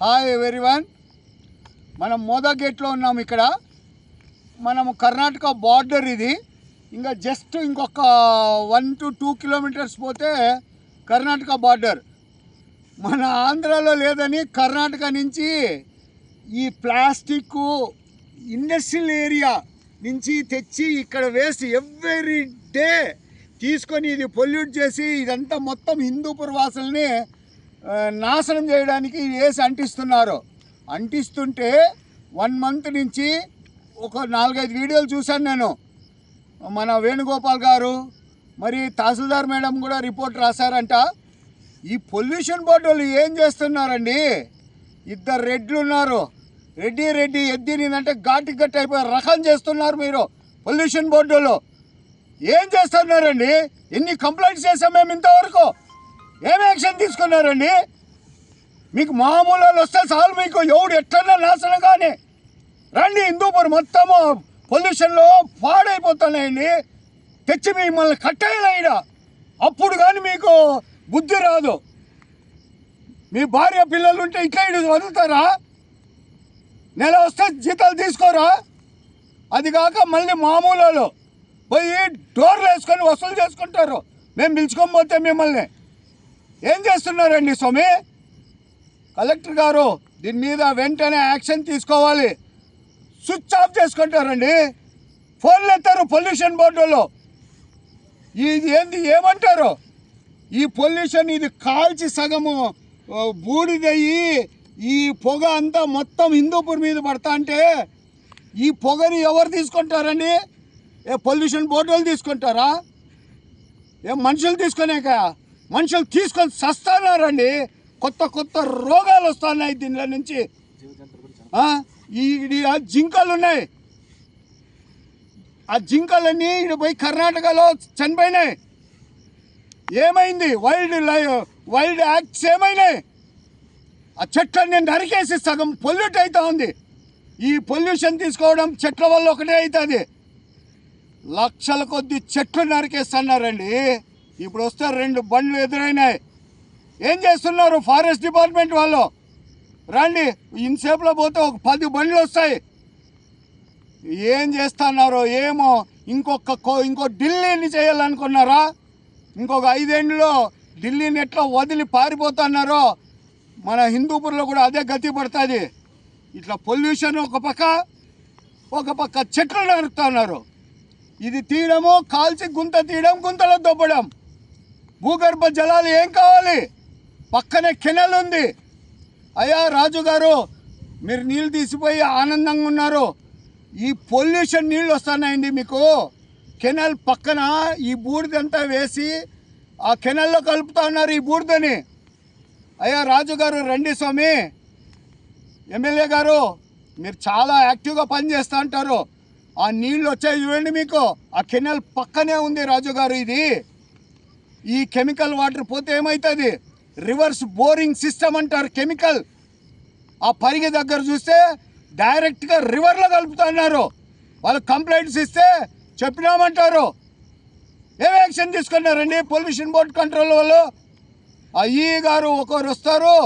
Hi one మనం మోదా గేట్లో ఉన్నాం ఇక్కడ. మనము కర్ణాటక బార్డర్ ఇది. ఇంకా జస్ట్ ఇంకొక వన్ టు టూ కిలోమీటర్స్ పోతే కర్ణాటక బార్డర్ మన ఆంధ్రాలో లేదని కర్ణాటక నుంచి ఈ ప్లాస్టిక్ ఇండస్ట్రియల్ ఏరియా నుంచి తెచ్చి ఇక్కడ వేసి ఎవ్రీ డే తీసుకొని ఇది పొల్యూట్ చేసి ఇదంతా మొత్తం హిందూపుర వాసుల్ని నాశనం చేయడానికి వేసి అంటిస్తున్నారు. అంటిస్తుంటే వన్ మంత్ నుంచి ఒక నాలుగైదు వీడియోలు చూశాను నేను. మన వేణుగోపాల్ గారు మరి తహసీల్దార్ మేడం కూడా రిపోర్ట్ రాశారంట. ఈ పొల్యూషన్ బోర్డు వాళ్ళు ఏం చేస్తున్నారండి? ఇద్దరు రెడ్లు ఉన్నారు. రెడ్డి రెడ్డి ఎద్దినిందంటే ఘాటి గట్టి అయిపోయి రకం చేస్తున్నారు మీరు పొల్యూషన్ బోర్డు ఏం చేస్తున్నారండి? ఎన్ని కంప్లైంట్స్ చేసాం మేము ఇంతవరకు? ఏం యాక్షన్ తీసుకున్నారండి? మీకు మామూలు వాళ్ళు వస్తే చాలు మీకు. ఎవడు ఎట్లన్నా నాశనం కానీ. రండి హిందూపూర్ మొత్తము పొల్యూషన్లో పాడైపోతున్నాయండి. తెచ్చి మిమ్మల్ని కట్టేయాలి అప్పుడు కానీ మీకు బుద్ధి రాదు. మీ భార్య పిల్లలు ఉంటే ఇట్లా ఇటు వదులుతారా? నెల వస్తే జీతాలు తీసుకోరా? అది కాక మళ్ళీ మామూలు పోయి డోర్లు వేసుకొని వసూలు చేసుకుంటారు. మేము పిలుచుకొని పోతే మిమ్మల్ని. ఏం చేస్తున్నారండి స్వామి? కలెక్టర్ గారు దీని మీద వెంటనే యాక్షన్ తీసుకోవాలి. స్విచ్ ఆఫ్ చేసుకుంటారండి. ఫోన్లు ఎత్తారు పొల్యూషన్ బోర్డులో. ఇది ఏంది ఏమంటారు? ఈ పొల్యూషన్ ఇది కాల్చి సగము బూడిదయ్యి ఈ పొగ అంతా మొత్తం హిందూపూర్ మీద పడతా అంటే ఈ పొగని ఎవరు తీసుకుంటారండి? ఏ పొల్యూషన్ బోర్డు వాళ్ళు తీసుకుంటారా? ఏ మనుషులు తీసుకునేకా? మనుషులు తీసుకొని చస్తున్నారండి కొత్త కొత్త రోగాలు వస్తున్నాయి దీనిలో నుంచి. ఈ ఆ జింకలు ఉన్నాయి. ఆ జింకలన్నీ ఇటు పోయి కర్ణాటకలో చనిపోయినాయి. ఏమైంది? వైల్డ్ లైఫ్ వైల్డ్ యాక్ట్స్ ఏమైనాయి? ఆ చెట్లన్నీ నరికేసి సగం పొల్యూట్ అవుతా ఉంది. ఈ పొల్యూషన్ తీసుకోవడం చెట్ల వల్ల ఒకటే అవుతుంది లక్షల కొద్ది చెట్లు నరికేస్తున్నారండి. ఇప్పుడు వస్తే రెండు బండ్లు ఎదురైనాయి. ఏం చేస్తున్నారు? ఫారెస్ట్ డిపార్ట్మెంట్ వాళ్ళు? రండి ఇన్సేపులో పోతే ఒక పది బండ్లు వస్తాయి. ఏం చేస్తున్నారో ఏమో ఇంకొక కో- ఇంకో ఢిల్లీని చేయాలనుకున్నారా? ఇంకొక ఐదేండ్లో ఢిల్లీని ఎట్లా వదిలి పారిపోతున్నారో మన హిందూపూర్లో కూడా అదే గతి పడుతుంది. ఇట్లా పొల్యూషన్ ఒక పక్క ఒక పక్క చెట్లు నరుకుతున్నారు. ఇది తీయడము కాల్చి గుంత తీయడం గుంతలో దొబ్బడం. భూగర్భ జలాలు ఏం కావాలి? పక్కనే కెనల్ ఉంది. అయ్యా రాజు గారు మీరు నీళ్ళు తీసిపోయి ఆనందంగా ఉన్నారు. ఈ పొల్యూషన్ నీళ్ళు వస్తున్నాయండి మీకు. కెనల్ పక్కన ఈ బూడిదంతా వేసి ఆ కెనల్లో కలుపుతా ఉన్నారు ఈ బూడిదని. అయ్యా రాజు గారు రండి స్వామి. ఎమ్మెల్యే గారు మీరు చాలా యాక్టివ్గా పనిచేస్తూ ఉంటారు ఆ నీళ్ళు వచ్చాయి చూడండి మీకు. ఆ కెనల్ పక్కనే ఉంది రాజు గారు ఇది. ఈ కెమికల్ వాటర్ పోతే ఏమవుతుంది రివర్స్ బోరింగ్ సిస్టమ్ అంటారు కెమికల్. ఆ పరిగె దగ్గర చూస్తే డైరెక్ట్గా రివర్లో కలుపుతున్నారు. వాళ్ళు కంప్లైంట్స్ ఇస్తే చెప్పినామంటారు. ఏం యాక్షన్ తీసుకున్నారండి పొల్యూషన్ బోర్డ్ కంట్రోల్ వాళ్ళు. ఆ ఈ గారు ఒకరు వస్తారు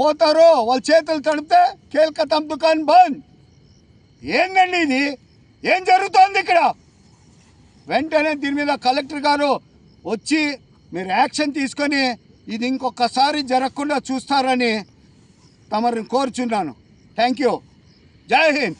పోతారు వాళ్ళ చేతులు తడిపితే కేల్కతం దుకాన్ బంద్. ఏందండి ఇది? ఏం జరుగుతోంది ఇక్కడ? వెంటనే దీని మీద కలెక్టర్ గారు వచ్చి మీరు యాక్షన్ తీసుకొని ఇది ఇంకొకసారి జరగకుండా చూస్తారని తమరిని కోరుచున్నాను. Thank you. జై హింద్.